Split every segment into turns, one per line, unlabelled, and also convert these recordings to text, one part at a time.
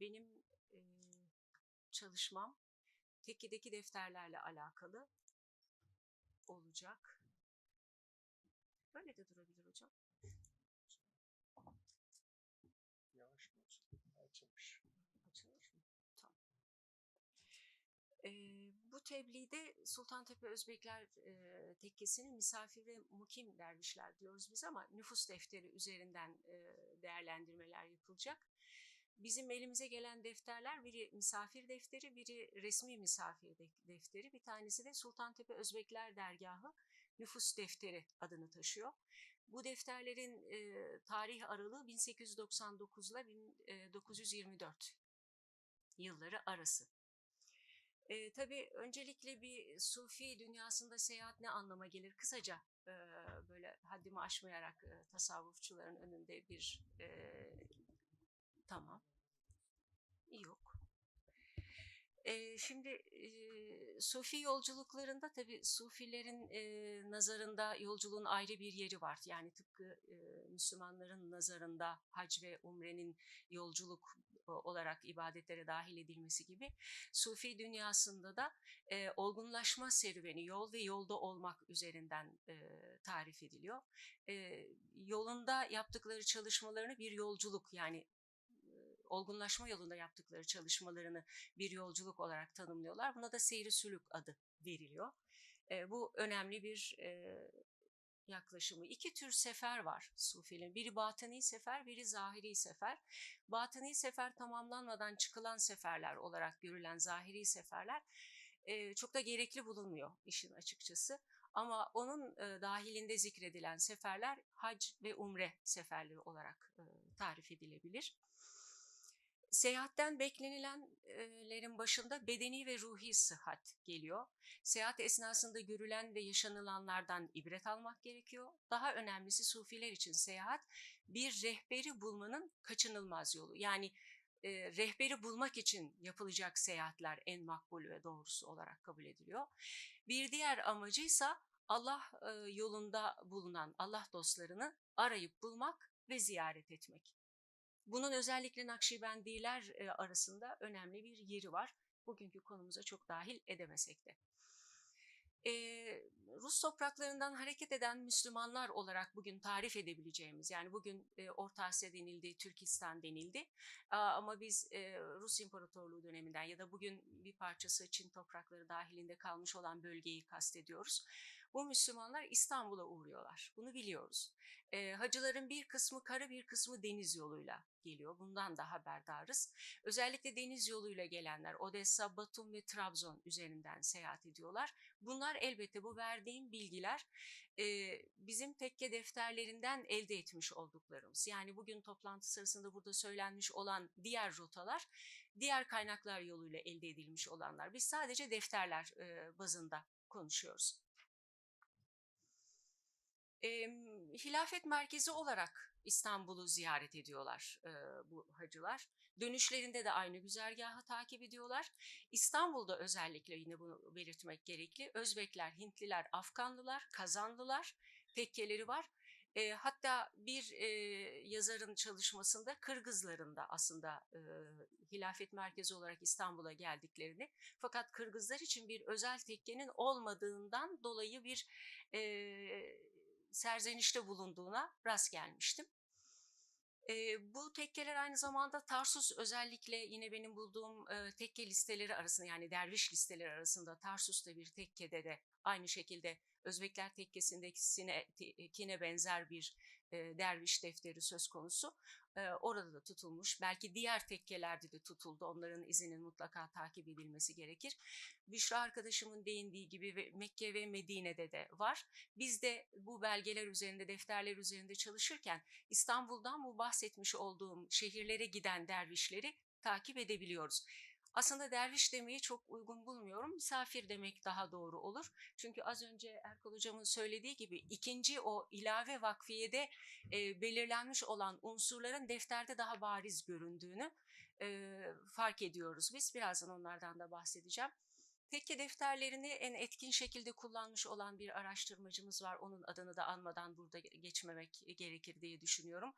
benim e, çalışmam tekkedeki defterlerle alakalı olacak. Böyle de durabilir hocam.
Yavaş mı? Açılmış.
Açılmış mı? Tamam. Ee, bu tebliğde Sultantepe Özbekler e, tekkesinin misafir ve mukim dervişler diyoruz biz ama nüfus defteri üzerinden e, değerlendirmeler yapılacak. Bizim elimize gelen defterler biri misafir defteri, biri resmi misafir de- defteri, bir tanesi de Sultantepe Özbekler Dergahı nüfus defteri adını taşıyor. Bu defterlerin e, tarih aralığı 1899 ile 1924 yılları arası. E, tabii öncelikle bir Sufi dünyasında seyahat ne anlama gelir? Kısaca e, böyle haddimi aşmayarak e, tasavvufçuların önünde bir e, tamam yok. E, şimdi e, Sufi yolculuklarında tabii Sufilerin e, nazarında yolculuğun ayrı bir yeri var. Yani tıpkı e, Müslümanların nazarında hac ve umrenin yolculuk e, olarak ibadetlere dahil edilmesi gibi Sufi dünyasında da e, olgunlaşma serüveni, yol ve yolda olmak üzerinden e, tarif ediliyor. E, yolunda yaptıkları çalışmalarını bir yolculuk yani olgunlaşma yolunda yaptıkları çalışmalarını bir yolculuk olarak tanımlıyorlar. Buna da seyri sülük adı veriliyor. E, bu önemli bir e, yaklaşımı. İki tür sefer var Sufilerin. Biri batıni sefer, biri zahiri sefer. Batıni sefer tamamlanmadan çıkılan seferler olarak görülen zahiri seferler e, çok da gerekli bulunmuyor işin açıkçası. Ama onun e, dahilinde zikredilen seferler hac ve umre seferleri olarak e, tarif edilebilir. Seyahatten beklenilenlerin başında bedeni ve ruhi sıhhat geliyor. Seyahat esnasında görülen ve yaşanılanlardan ibret almak gerekiyor. Daha önemlisi sufiler için seyahat bir rehberi bulmanın kaçınılmaz yolu. Yani e, rehberi bulmak için yapılacak seyahatler en makbul ve doğrusu olarak kabul ediliyor. Bir diğer amacıysa Allah e, yolunda bulunan Allah dostlarını arayıp bulmak ve ziyaret etmek. Bunun özellikle Nakşibendiler e, arasında önemli bir yeri var. Bugünkü konumuza çok dahil edemesek de. E, Rus topraklarından hareket eden Müslümanlar olarak bugün tarif edebileceğimiz, yani bugün e, Orta Asya denildi, Türkistan denildi. Aa, ama biz e, Rus İmparatorluğu döneminden ya da bugün bir parçası Çin toprakları dahilinde kalmış olan bölgeyi kastediyoruz. Bu Müslümanlar İstanbul'a uğruyorlar. Bunu biliyoruz. E, hacıların bir kısmı kara bir kısmı deniz yoluyla geliyor. Bundan da haberdarız. Özellikle deniz yoluyla gelenler Odessa, Batum ve Trabzon üzerinden seyahat ediyorlar. Bunlar elbette bu verdiğim bilgiler e, bizim tekke defterlerinden elde etmiş olduklarımız. Yani bugün toplantı sırasında burada söylenmiş olan diğer rotalar diğer kaynaklar yoluyla elde edilmiş olanlar. Biz sadece defterler e, bazında konuşuyoruz. E, hilafet merkezi olarak İstanbul'u ziyaret ediyorlar e, bu hacılar. Dönüşlerinde de aynı güzergahı takip ediyorlar. İstanbul'da özellikle yine bunu belirtmek gerekli. Özbekler, Hintliler, Afganlılar, Kazanlılar tekkeleri var. E, hatta bir e, yazarın çalışmasında Kırgızların da aslında e, hilafet merkezi olarak İstanbul'a geldiklerini fakat Kırgızlar için bir özel tekkenin olmadığından dolayı bir e, serzenişte bulunduğuna rast gelmiştim. E, bu tekkeler aynı zamanda Tarsus özellikle yine benim bulduğum e, tekke listeleri arasında yani derviş listeleri arasında Tarsus'ta bir tekkede de aynı şekilde Özbekler tekkesindekine benzer bir e, derviş defteri söz konusu. Orada da tutulmuş. Belki diğer tekkelerde de tutuldu. Onların izinin mutlaka takip edilmesi gerekir. Büşra arkadaşımın değindiği gibi Mekke ve Medine'de de var. Biz de bu belgeler üzerinde, defterler üzerinde çalışırken İstanbul'dan bu bahsetmiş olduğum şehirlere giden dervişleri takip edebiliyoruz. Aslında derviş demeyi çok uygun bulmuyorum. Misafir demek daha doğru olur. Çünkü az önce Erkal Hocam'ın söylediği gibi ikinci o ilave vakfiyede e, belirlenmiş olan unsurların defterde daha bariz göründüğünü e, fark ediyoruz biz. Birazdan onlardan da bahsedeceğim. Tekke defterlerini en etkin şekilde kullanmış olan bir araştırmacımız var. Onun adını da anmadan burada geçmemek gerekir diye düşünüyorum.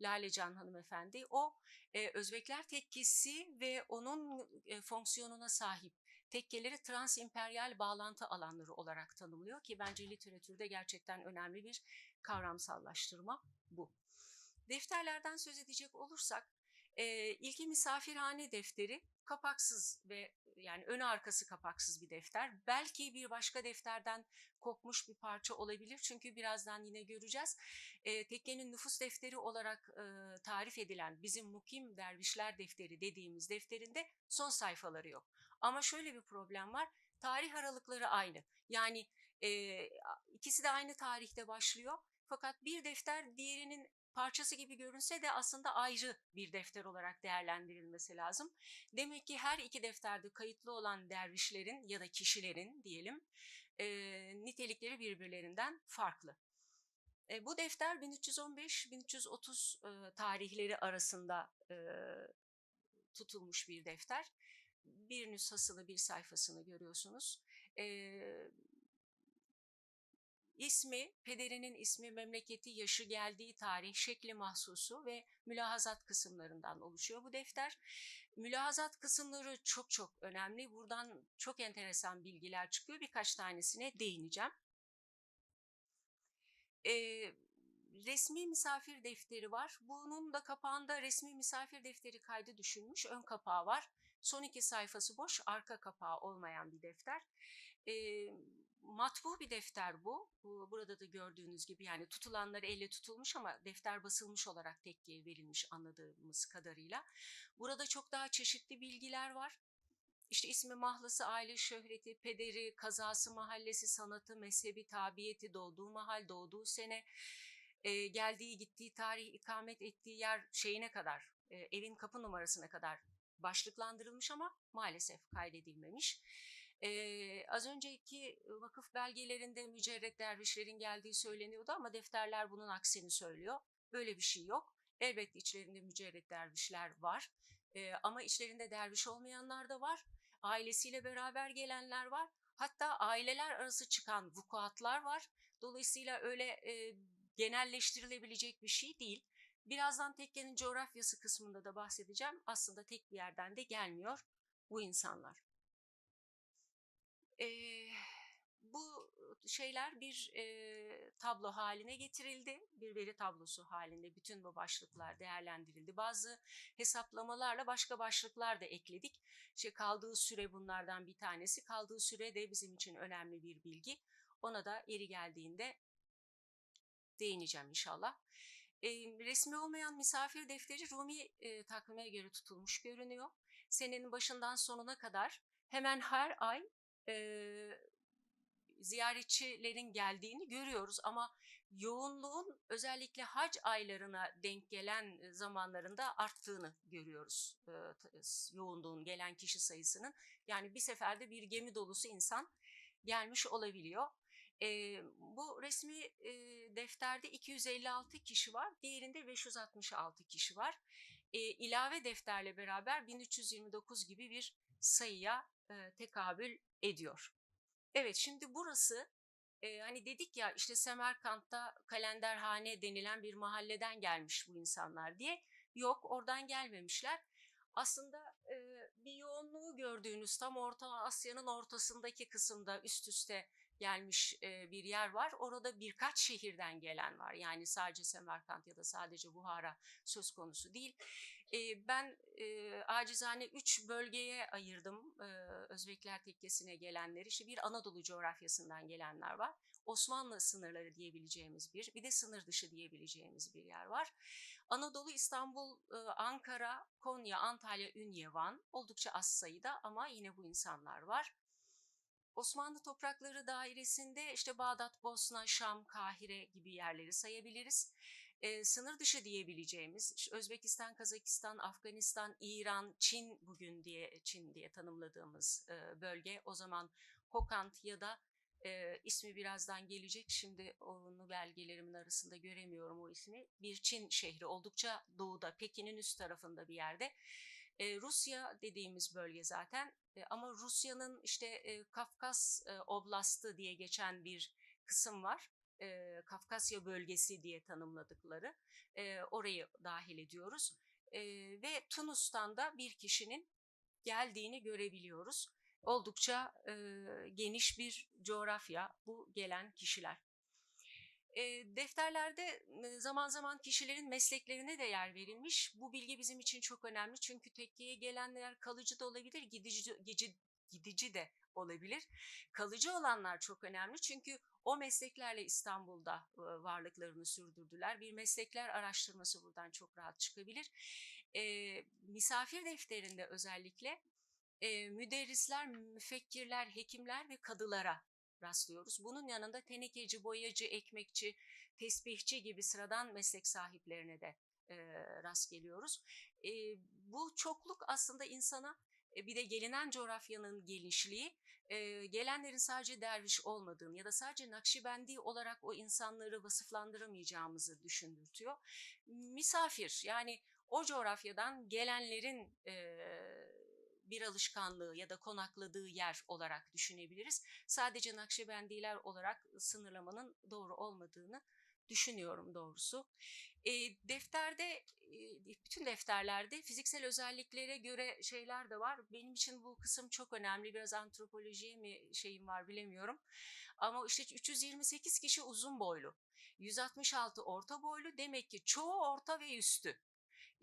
Lalecan hanımefendi. O e, Özbekler tekkesi ve onun e, fonksiyonuna sahip tekkeleri transimperyal bağlantı alanları olarak tanımlıyor ki bence literatürde gerçekten önemli bir kavramsallaştırma bu. Defterlerden söz edecek olursak e, ilki misafirhane defteri kapaksız ve yani ön arkası kapaksız bir defter. Belki bir başka defterden kopmuş bir parça olabilir çünkü birazdan yine göreceğiz. E, tekkenin nüfus defteri olarak e, tarif edilen bizim Mukim Dervişler Defteri dediğimiz defterinde son sayfaları yok. Ama şöyle bir problem var. Tarih aralıkları aynı. Yani e, ikisi de aynı tarihte başlıyor. Fakat bir defter diğerinin parçası gibi görünse de aslında ayrı bir defter olarak değerlendirilmesi lazım. Demek ki her iki defterde kayıtlı olan dervişlerin ya da kişilerin diyelim e, nitelikleri birbirlerinden farklı. E, bu defter 1315-1330 e, tarihleri arasında e, tutulmuş bir defter. Bir nüshasını, bir sayfasını görüyorsunuz. E, İsmi, pederinin ismi, memleketi, yaşı, geldiği tarih, şekli mahsusu ve mülahazat kısımlarından oluşuyor bu defter. Mülahazat kısımları çok çok önemli. Buradan çok enteresan bilgiler çıkıyor. Birkaç tanesine değineceğim. Ee, resmi misafir defteri var. Bunun da kapağında resmi misafir defteri kaydı düşünmüş. Ön kapağı var. Son iki sayfası boş, arka kapağı olmayan bir defter. Ee, matbu bir defter bu. Burada da gördüğünüz gibi yani tutulanları elle tutulmuş ama defter basılmış olarak tekkiye verilmiş anladığımız kadarıyla. Burada çok daha çeşitli bilgiler var. İşte ismi, mahlası, aile şöhreti, pederi, kazası, mahallesi, sanatı, mezhebi, tabiyeti, doğduğu mahal, doğduğu sene, e, geldiği, gittiği tarih, ikamet ettiği yer şeyine kadar, e, evin kapı numarasına kadar başlıklandırılmış ama maalesef kaydedilmemiş. Ee, az önceki vakıf belgelerinde mücerret dervişlerin geldiği söyleniyordu ama defterler bunun aksini söylüyor. Böyle bir şey yok. Elbette içlerinde mücerret dervişler var ee, ama içlerinde derviş olmayanlar da var. Ailesiyle beraber gelenler var. Hatta aileler arası çıkan vukuatlar var. Dolayısıyla öyle e, genelleştirilebilecek bir şey değil. Birazdan tekkenin coğrafyası kısmında da bahsedeceğim. Aslında tek bir yerden de gelmiyor bu insanlar. E, bu şeyler bir e, tablo haline getirildi. Bir veri tablosu halinde bütün bu başlıklar değerlendirildi. Bazı hesaplamalarla başka başlıklar da ekledik. İşte kaldığı süre bunlardan bir tanesi. Kaldığı süre de bizim için önemli bir bilgi. Ona da yeri geldiğinde değineceğim inşallah. E, resmi olmayan misafir defteri Rumi e, takvime göre tutulmuş görünüyor. Senenin başından sonuna kadar hemen her ay e, ziyaretçilerin geldiğini görüyoruz ama yoğunluğun özellikle hac aylarına denk gelen zamanlarında arttığını görüyoruz yoğunluğun gelen kişi sayısının. Yani bir seferde bir gemi dolusu insan gelmiş olabiliyor. Bu resmi defterde 256 kişi var, diğerinde 566 kişi var. İlave defterle beraber 1329 gibi bir sayıya e, tekabül ediyor. Evet şimdi burası e, hani dedik ya işte Semerkant'ta kalenderhane denilen bir mahalleden gelmiş bu insanlar diye. Yok oradan gelmemişler. Aslında e, bir yoğunluğu gördüğünüz tam Orta Asya'nın ortasındaki kısımda üst üste gelmiş e, bir yer var. Orada birkaç şehirden gelen var. Yani sadece Semerkant ya da sadece Buhara söz konusu değil. E, ben e, acizane üç bölgeye ayırdım e, Özbekler Tekkesi'ne gelenleri. İşte bir Anadolu coğrafyasından gelenler var. Osmanlı sınırları diyebileceğimiz bir, bir de sınır dışı diyebileceğimiz bir yer var. Anadolu, İstanbul, Ankara, Konya, Antalya, Ünye, Van oldukça az sayıda ama yine bu insanlar var. Osmanlı toprakları dairesinde işte Bağdat, Bosna, Şam, Kahire gibi yerleri sayabiliriz. Ee, sınır dışı diyebileceğimiz Özbekistan, Kazakistan, Afganistan, İran, Çin bugün diye Çin diye tanımladığımız e, bölge o zaman Kokant ya da e, ismi birazdan gelecek. Şimdi onu belgelerimin arasında göremiyorum o ismi. Bir Çin şehri oldukça doğuda, Pekin'in üst tarafında bir yerde. E, Rusya dediğimiz bölge zaten e, ama Rusya'nın işte e, Kafkas e, Oblastı diye geçen bir kısım var. E, Kafkasya bölgesi diye tanımladıkları. E, orayı dahil ediyoruz. E, ve Tunus'tan da bir kişinin geldiğini görebiliyoruz. Oldukça e, geniş bir coğrafya bu gelen kişiler. E, defterlerde zaman zaman kişilerin mesleklerine de yer verilmiş. Bu bilgi bizim için çok önemli çünkü tekkeye gelenler kalıcı da olabilir, gidici, gidici, de olabilir. Kalıcı olanlar çok önemli çünkü o mesleklerle İstanbul'da varlıklarını sürdürdüler. Bir meslekler araştırması buradan çok rahat çıkabilir. E, misafir defterinde özellikle e, müderrisler, müfekkirler, hekimler ve kadılara rastlıyoruz. Bunun yanında tenekeci, boyacı, ekmekçi, tesbihçi gibi sıradan meslek sahiplerine de e, rast geliyoruz. E, bu çokluk aslında insana bir de gelinen coğrafyanın genişliği, e, gelenlerin sadece derviş olmadığını ya da sadece Nakşibendi olarak o insanları vasıflandıramayacağımızı düşündürtüyor. Misafir yani o coğrafyadan gelenlerin e, bir alışkanlığı ya da konakladığı yer olarak düşünebiliriz. Sadece Nakşibendiler olarak sınırlamanın doğru olmadığını düşünüyorum doğrusu. E, defterde, e, bütün defterlerde fiziksel özelliklere göre şeyler de var. Benim için bu kısım çok önemli. Biraz antropolojiye mi şeyim var bilemiyorum. Ama işte 328 kişi uzun boylu. 166 orta boylu demek ki çoğu orta ve üstü.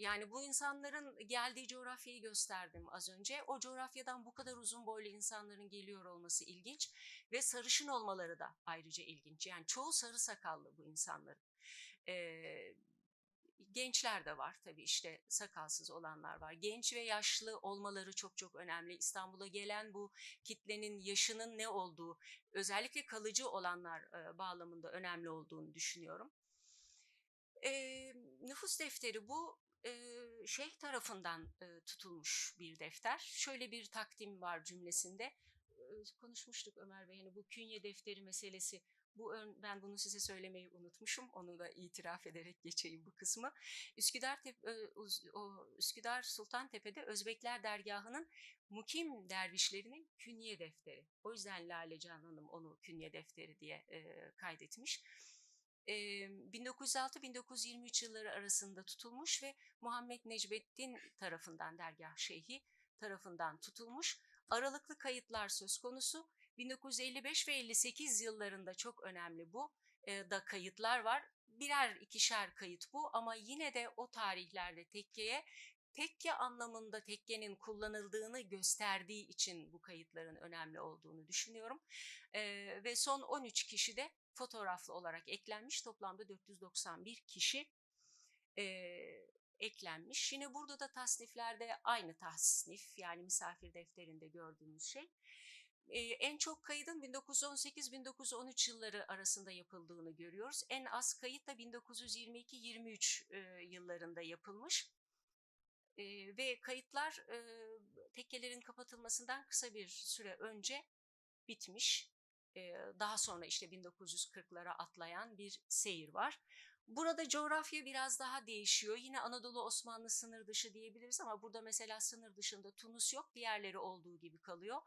Yani bu insanların geldiği coğrafyayı gösterdim az önce. O coğrafyadan bu kadar uzun boylu insanların geliyor olması ilginç ve sarışın olmaları da ayrıca ilginç. Yani çoğu sarı sakallı bu insanların. Ee, gençler de var tabii işte sakalsız olanlar var. Genç ve yaşlı olmaları çok çok önemli. İstanbul'a gelen bu kitlenin yaşının ne olduğu, özellikle kalıcı olanlar e, bağlamında önemli olduğunu düşünüyorum. E, nüfus defteri bu şeyh tarafından tutulmuş bir defter. Şöyle bir takdim var cümlesinde. Konuşmuştuk Ömer Bey hani bu künye defteri meselesi. Bu ön, ben bunu size söylemeyi unutmuşum. Onu da itiraf ederek geçeyim bu kısmı. Üsküdar Tepe, o Üsküdar Sultantepe'de Özbekler Dergahı'nın mukim dervişlerinin künye defteri. O yüzden Lale Can Hanım onu künye defteri diye e, kaydetmiş. 1906-1923 yılları arasında tutulmuş ve Muhammed Necmettin tarafından dergah şeyhi tarafından tutulmuş. Aralıklı kayıtlar söz konusu. 1955 ve 58 yıllarında çok önemli bu da kayıtlar var. Birer ikişer kayıt bu ama yine de o tarihlerde tekkeye tekke anlamında tekkenin kullanıldığını gösterdiği için bu kayıtların önemli olduğunu düşünüyorum. Ee, ve son 13 kişi de fotoğraflı olarak eklenmiş. Toplamda 491 kişi e, eklenmiş. Yine burada da tasniflerde aynı tasnif yani misafir defterinde gördüğümüz şey. Ee, en çok kaydın 1918-1913 yılları arasında yapıldığını görüyoruz. En az kayıt da 1922-23 e, yıllarında yapılmış. E, ve kayıtlar e, tekkelerin kapatılmasından kısa bir süre önce bitmiş. Daha sonra işte 1940'lara atlayan bir seyir var. Burada coğrafya biraz daha değişiyor. Yine Anadolu Osmanlı sınır dışı diyebiliriz ama burada mesela sınır dışında Tunus yok, diğerleri olduğu gibi kalıyor.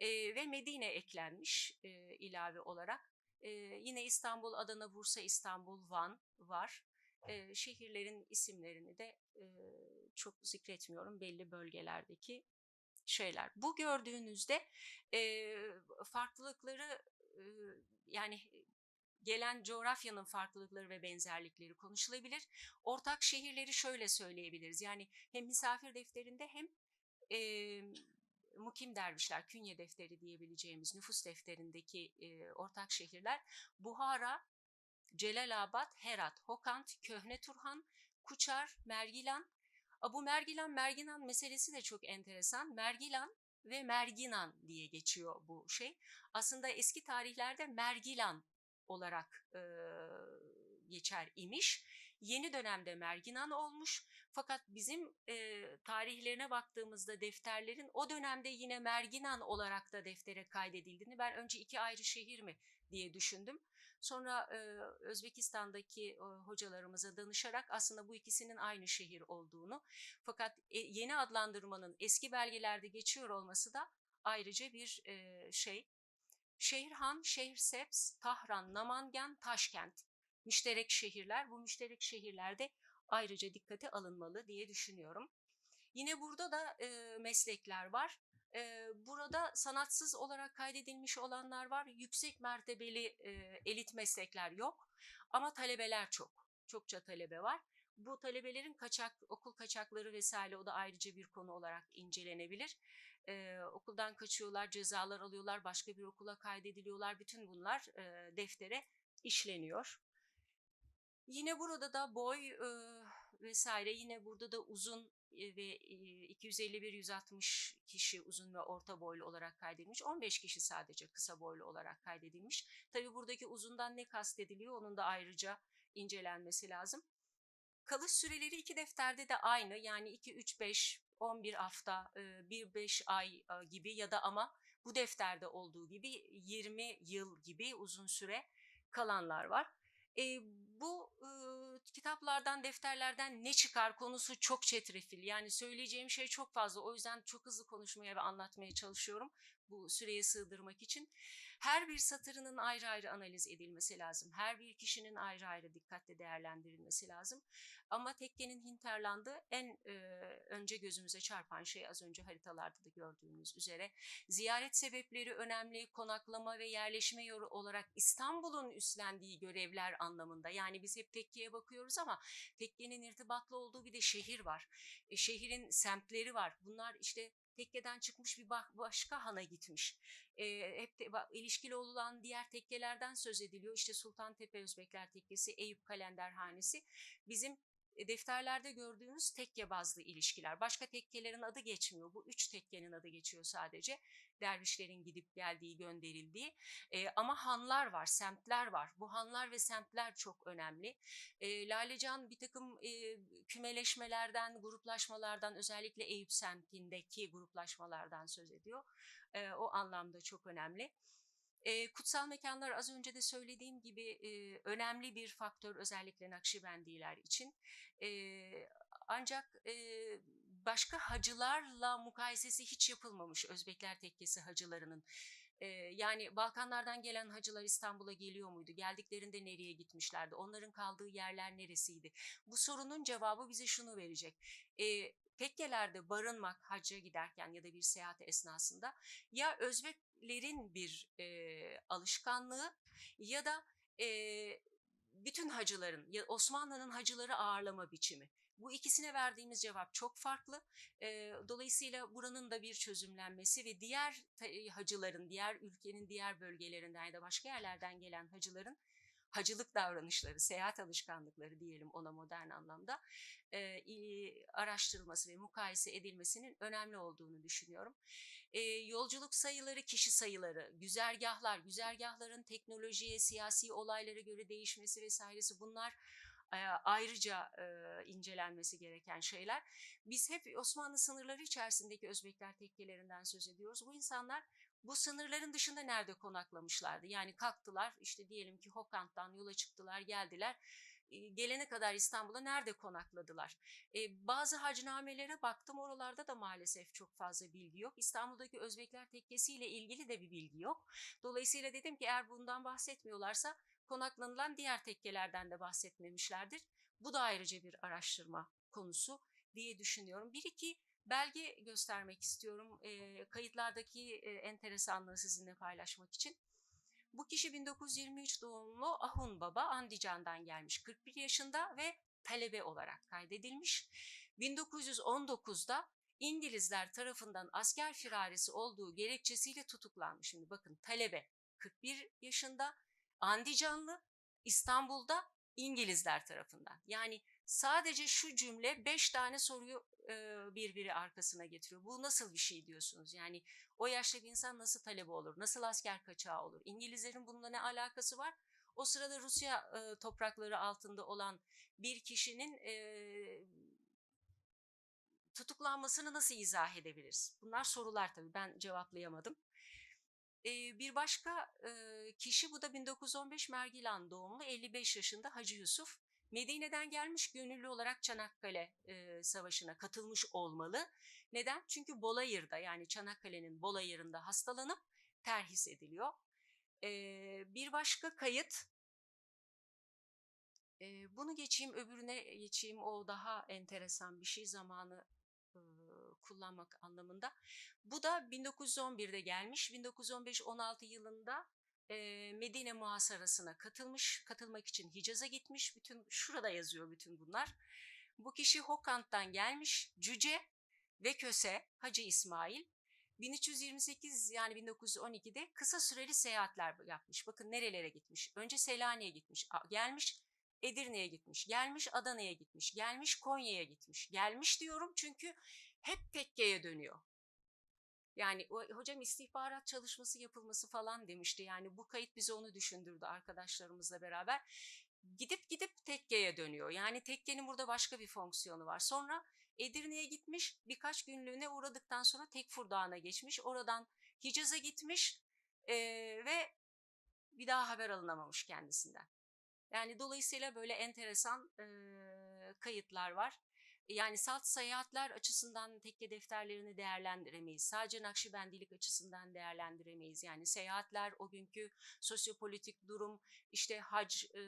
E, ve Medine eklenmiş e, ilave olarak. E, yine İstanbul, Adana, Bursa, İstanbul, Van var. E, şehirlerin isimlerini de e, çok zikretmiyorum belli bölgelerdeki şeyler. Bu gördüğünüzde e, farklılıkları e, yani gelen coğrafyanın farklılıkları ve benzerlikleri konuşulabilir. Ortak şehirleri şöyle söyleyebiliriz. Yani hem misafir defterinde hem e, mukim dervişler, künye defteri diyebileceğimiz nüfus defterindeki e, ortak şehirler Buhara, Celalabad, Herat, Hokant, Köhne Turhan, Kuçar, Mergilan. Bu Mergilan, Merginan meselesi de çok enteresan. Mergilan ve Merginan diye geçiyor bu şey. Aslında eski tarihlerde Mergilan olarak e, geçer imiş. Yeni dönemde Merginan olmuş fakat bizim e, tarihlerine baktığımızda defterlerin o dönemde yine Merginan olarak da deftere kaydedildiğini ben önce iki ayrı şehir mi diye düşündüm. Sonra e, Özbekistan'daki e, hocalarımıza danışarak aslında bu ikisinin aynı şehir olduğunu fakat e, yeni adlandırmanın eski belgelerde geçiyor olması da ayrıca bir e, şey. Şehirhan, Şehirseps, Tahran, Namangan, Taşkent müşterek şehirler. Bu müşterek şehirlerde ayrıca dikkate alınmalı diye düşünüyorum. Yine burada da e, meslekler var. E, burada sanatsız olarak kaydedilmiş olanlar var. Yüksek mertebeli e, elit meslekler yok ama talebeler çok. Çokça talebe var. Bu talebelerin kaçak, okul kaçakları vesaire o da ayrıca bir konu olarak incelenebilir. Ee, okuldan kaçıyorlar, cezalar alıyorlar, başka bir okula kaydediliyorlar. Bütün bunlar e, deftere işleniyor. Yine burada da boy e, vesaire, yine burada da uzun ve e, 251-160 kişi uzun ve orta boylu olarak kaydedilmiş. 15 kişi sadece kısa boylu olarak kaydedilmiş. Tabi buradaki uzundan ne kastediliyor onun da ayrıca incelenmesi lazım. Kalış süreleri iki defterde de aynı yani 2, 3, 5, 11 hafta, 1-5 ay gibi ya da ama bu defterde olduğu gibi 20 yıl gibi uzun süre kalanlar var. Bu e, kitaplardan, defterlerden ne çıkar konusu çok çetrefil. Yani söyleyeceğim şey çok fazla. O yüzden çok hızlı konuşmaya ve anlatmaya çalışıyorum bu süreye sığdırmak için. Her bir satırının ayrı ayrı analiz edilmesi lazım. Her bir kişinin ayrı ayrı dikkatle değerlendirilmesi lazım. Ama tekkenin hinterlandı en e, önce gözümüze çarpan şey az önce haritalarda da gördüğümüz üzere. Ziyaret sebepleri önemli, konaklama ve yerleşme yolu olarak İstanbul'un üstlendiği görevler anlamında. Yani biz hep tekkeye bakıyoruz ama tekkenin irtibatlı olduğu bir de şehir var. E, şehrin semtleri var. Bunlar işte tekkeden çıkmış bir başka hana gitmiş. E, hep de, ilişkili olan diğer tekkelerden söz ediliyor. İşte Sultantepe Özbekler Tekkesi, Eyüp Kalender Hanesi. Bizim defterlerde gördüğünüz tekke bazlı ilişkiler. Başka tekkelerin adı geçmiyor. Bu üç tekkenin adı geçiyor sadece. Dervişlerin gidip geldiği, gönderildiği. E, ama hanlar var, semtler var. Bu hanlar ve semtler çok önemli. E, Lalecan bir takım e, kümeleşmelerden, gruplaşmalardan özellikle Eyüp semtindeki gruplaşmalardan söz ediyor. E, o anlamda çok önemli. E, kutsal mekanlar az önce de söylediğim gibi e, önemli bir faktör özellikle Nakşibendiler için. E, ancak e, başka hacılarla mukayesesi hiç yapılmamış Özbekler tekkesi hacılarının. E, yani Balkanlardan gelen hacılar İstanbul'a geliyor muydu? Geldiklerinde nereye gitmişlerdi? Onların kaldığı yerler neresiydi? Bu sorunun cevabı bize şunu verecek. E, tekkelerde barınmak hacca giderken ya da bir seyahat esnasında ya Özbeklerin bir e, alışkanlığı ya da e, bütün hacıların Osmanlı'nın hacıları ağırlama biçimi. Bu ikisine verdiğimiz cevap çok farklı. E, dolayısıyla buranın da bir çözümlenmesi ve diğer hacıların, diğer ülkenin diğer bölgelerinden ya da başka yerlerden gelen hacıların hacılık davranışları, seyahat alışkanlıkları diyelim ona modern anlamda e, araştırılması ve mukayese edilmesinin önemli olduğunu düşünüyorum. E, yolculuk sayıları, kişi sayıları, güzergahlar, güzergahların teknolojiye, siyasi olaylara göre değişmesi vesairesi bunlar ayrıca e, incelenmesi gereken şeyler. Biz hep Osmanlı sınırları içerisindeki Özbekler tekkelerinden söz ediyoruz. Bu insanlar bu sınırların dışında nerede konaklamışlardı? Yani kalktılar işte diyelim ki Hokant'tan yola çıktılar geldiler gelene kadar İstanbul'a nerede konakladılar? Ee, bazı hacnamelere baktım oralarda da maalesef çok fazla bilgi yok. İstanbul'daki Özbekler Tekkesi ile ilgili de bir bilgi yok. Dolayısıyla dedim ki eğer bundan bahsetmiyorlarsa konaklanılan diğer tekkelerden de bahsetmemişlerdir. Bu da ayrıca bir araştırma konusu diye düşünüyorum. Bir iki belge göstermek istiyorum e, kayıtlardaki e, enteresanlığı sizinle paylaşmak için. Bu kişi 1923 doğumlu Ahun Baba Andican'dan gelmiş 41 yaşında ve talebe olarak kaydedilmiş. 1919'da İngilizler tarafından asker firarisi olduğu gerekçesiyle tutuklanmış. Şimdi bakın talebe 41 yaşında Andicanlı İstanbul'da İngilizler tarafından. Yani sadece şu cümle 5 tane soruyu birbiri arkasına getiriyor. Bu nasıl bir şey diyorsunuz? Yani o yaşta bir insan nasıl talebe olur? Nasıl asker kaçağı olur? İngilizlerin bununla ne alakası var? O sırada Rusya e, toprakları altında olan bir kişinin e, tutuklanmasını nasıl izah edebiliriz? Bunlar sorular tabii ben cevaplayamadım. E, bir başka e, kişi bu da 1915 Mergilan doğumlu 55 yaşında Hacı Yusuf. Medine'den gelmiş gönüllü olarak Çanakkale e, Savaşı'na katılmış olmalı. Neden? Çünkü Bolayır'da yani Çanakkale'nin Bolayır'ında hastalanıp terhis ediliyor. E, bir başka kayıt, e, bunu geçeyim öbürüne geçeyim o daha enteresan bir şey zamanı kullanmak anlamında. Bu da 1911'de gelmiş, 1915-16 yılında Medine muhasarasına katılmış, katılmak için Hicaz'a gitmiş. Bütün şurada yazıyor bütün bunlar. Bu kişi Hokant'tan gelmiş, Cüce ve Köse, Hacı İsmail. 1328 yani 1912'de kısa süreli seyahatler yapmış. Bakın nerelere gitmiş. Önce Selanik'e gitmiş, gelmiş Edirne'ye gitmiş, gelmiş Adana'ya gitmiş, gelmiş Konya'ya gitmiş. Gelmiş diyorum çünkü hep tekkeye dönüyor. Yani hocam istihbarat çalışması yapılması falan demişti. Yani bu kayıt bize onu düşündürdü arkadaşlarımızla beraber. Gidip gidip tekkeye dönüyor. Yani tekkenin burada başka bir fonksiyonu var. Sonra Edirne'ye gitmiş, birkaç günlüğüne uğradıktan sonra Tekfur Dağı'na geçmiş. Oradan Hicaz'a gitmiş e, ve bir daha haber alınamamış kendisinden. Yani dolayısıyla böyle enteresan e, kayıtlar var. Yani salt seyahatler açısından tekke defterlerini değerlendiremeyiz. Sadece Nakşibendilik açısından değerlendiremeyiz. Yani seyahatler, o günkü sosyopolitik durum, işte hac e,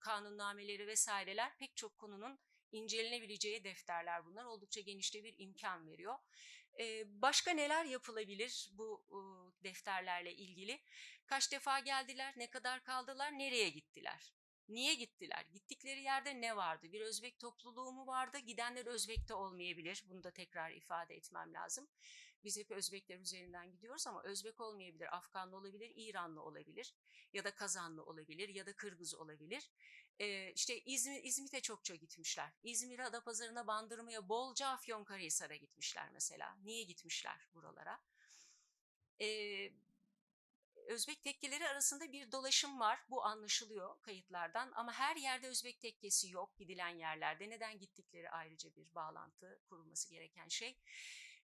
kanunnameleri vesaireler pek çok konunun incelenebileceği defterler bunlar. Oldukça genişte bir imkan veriyor. Ee, başka neler yapılabilir bu e, defterlerle ilgili? Kaç defa geldiler, ne kadar kaldılar, nereye gittiler? Niye gittiler? Gittikleri yerde ne vardı? Bir Özbek topluluğu mu vardı? Gidenler Özbek'te olmayabilir. Bunu da tekrar ifade etmem lazım. Biz hep Özbekler üzerinden gidiyoruz ama Özbek olmayabilir, Afganlı olabilir, İranlı olabilir ya da Kazanlı olabilir ya da Kırgız olabilir. Ee, işte İzmir, İzmit'e çokça gitmişler. İzmir'e, Adapazarı'na, Bandırma'ya, bolca Afyonkarahisar'a gitmişler mesela. Niye gitmişler buralara? Ee, Özbek tekkeleri arasında bir dolaşım var. Bu anlaşılıyor kayıtlardan ama her yerde Özbek tekkesi yok gidilen yerlerde. Neden gittikleri ayrıca bir bağlantı kurulması gereken şey.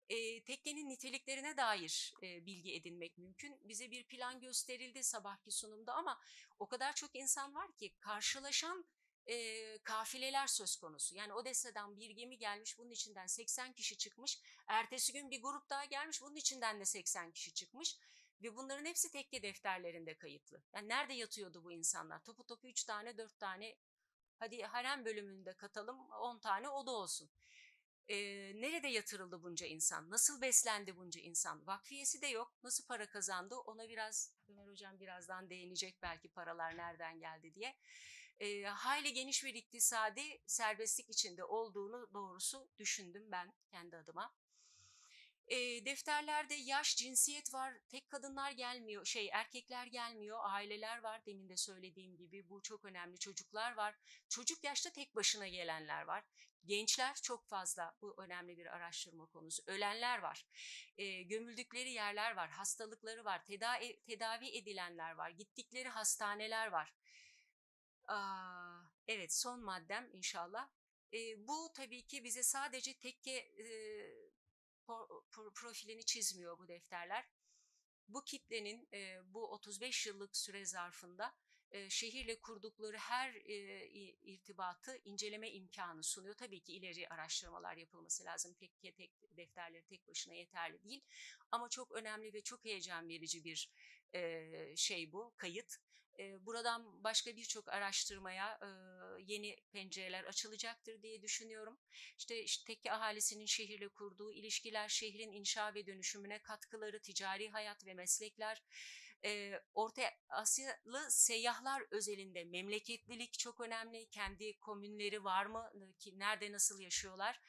E, teknenin niteliklerine dair e, bilgi edinmek mümkün. Bize bir plan gösterildi sabahki sunumda ama o kadar çok insan var ki karşılaşan e, kafileler söz konusu. Yani Odessa'dan bir gemi gelmiş, bunun içinden 80 kişi çıkmış. Ertesi gün bir grup daha gelmiş, bunun içinden de 80 kişi çıkmış. Ve bunların hepsi tekke defterlerinde kayıtlı. Yani nerede yatıyordu bu insanlar? Topu topu 3 tane, 4 tane, hadi harem bölümünde katalım 10 tane oda olsun e, nerede yatırıldı bunca insan? Nasıl beslendi bunca insan? Vakfiyesi de yok. Nasıl para kazandı? Ona biraz Ömer Hocam birazdan değinecek belki paralar nereden geldi diye. E, hayli geniş bir iktisadi serbestlik içinde olduğunu doğrusu düşündüm ben kendi adıma. E, defterlerde yaş, cinsiyet var. Tek kadınlar gelmiyor, şey erkekler gelmiyor, aileler var. Demin de söylediğim gibi bu çok önemli. Çocuklar var. Çocuk yaşta tek başına gelenler var. Gençler çok fazla bu önemli bir araştırma konusu. Ölenler var, e, gömüldükleri yerler var, hastalıkları var, tedavi, tedavi edilenler var, gittikleri hastaneler var. Aa, evet son maddem inşallah. E, bu tabii ki bize sadece tekke e, profilini çizmiyor bu defterler. Bu kitlenin e, bu 35 yıllık süre zarfında e, şehirle kurdukları her e, irtibatı inceleme imkanı sunuyor. Tabii ki ileri araştırmalar yapılması lazım. Tek, tek defterleri tek başına yeterli değil. Ama çok önemli ve çok heyecan verici bir şey bu, kayıt. Buradan başka birçok araştırmaya yeni pencereler açılacaktır diye düşünüyorum. İşte, işte tekke ahalisinin şehirle kurduğu ilişkiler, şehrin inşa ve dönüşümüne katkıları, ticari hayat ve meslekler, Orta Asyalı seyyahlar özelinde memleketlilik çok önemli. Kendi komünleri var mı? Ki, nerede nasıl yaşıyorlar?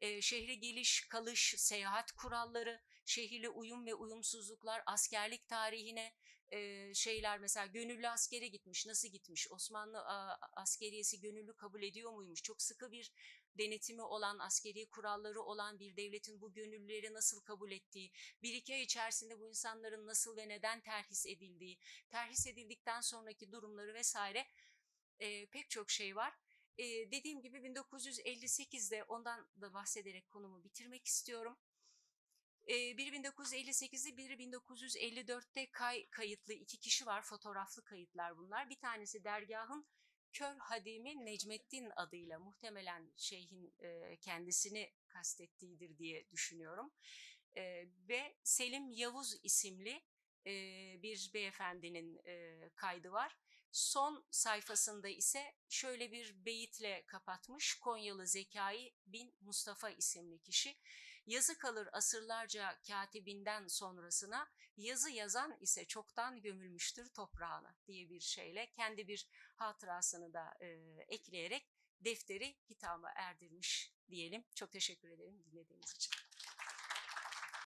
e, şehre geliş, kalış, seyahat kuralları, şehirle uyum ve uyumsuzluklar, askerlik tarihine, şeyler mesela gönüllü askere gitmiş, nasıl gitmiş, Osmanlı askeriyesi gönüllü kabul ediyor muymuş, çok sıkı bir denetimi olan, askeri kuralları olan bir devletin bu gönüllüleri nasıl kabul ettiği, bir iki ay içerisinde bu insanların nasıl ve neden terhis edildiği, terhis edildikten sonraki durumları vesaire pek çok şey var. Dediğim gibi 1958'de ondan da bahsederek konumu bitirmek istiyorum. Biri 1958'de, biri 1954'te kay, kayıtlı iki kişi var, fotoğraflı kayıtlar bunlar. Bir tanesi dergahın Kör Hadimi Necmettin adıyla muhtemelen şeyhin e, kendisini kastettiğidir diye düşünüyorum. E, ve Selim Yavuz isimli e, bir beyefendinin e, kaydı var. Son sayfasında ise şöyle bir beyitle kapatmış Konyalı Zekai bin Mustafa isimli kişi. Yazı kalır asırlarca katibinden sonrasına, yazı yazan ise çoktan gömülmüştür toprağına diye bir şeyle kendi bir hatırasını da e, ekleyerek defteri hitama erdirmiş diyelim. Çok teşekkür ederim dinlediğiniz için.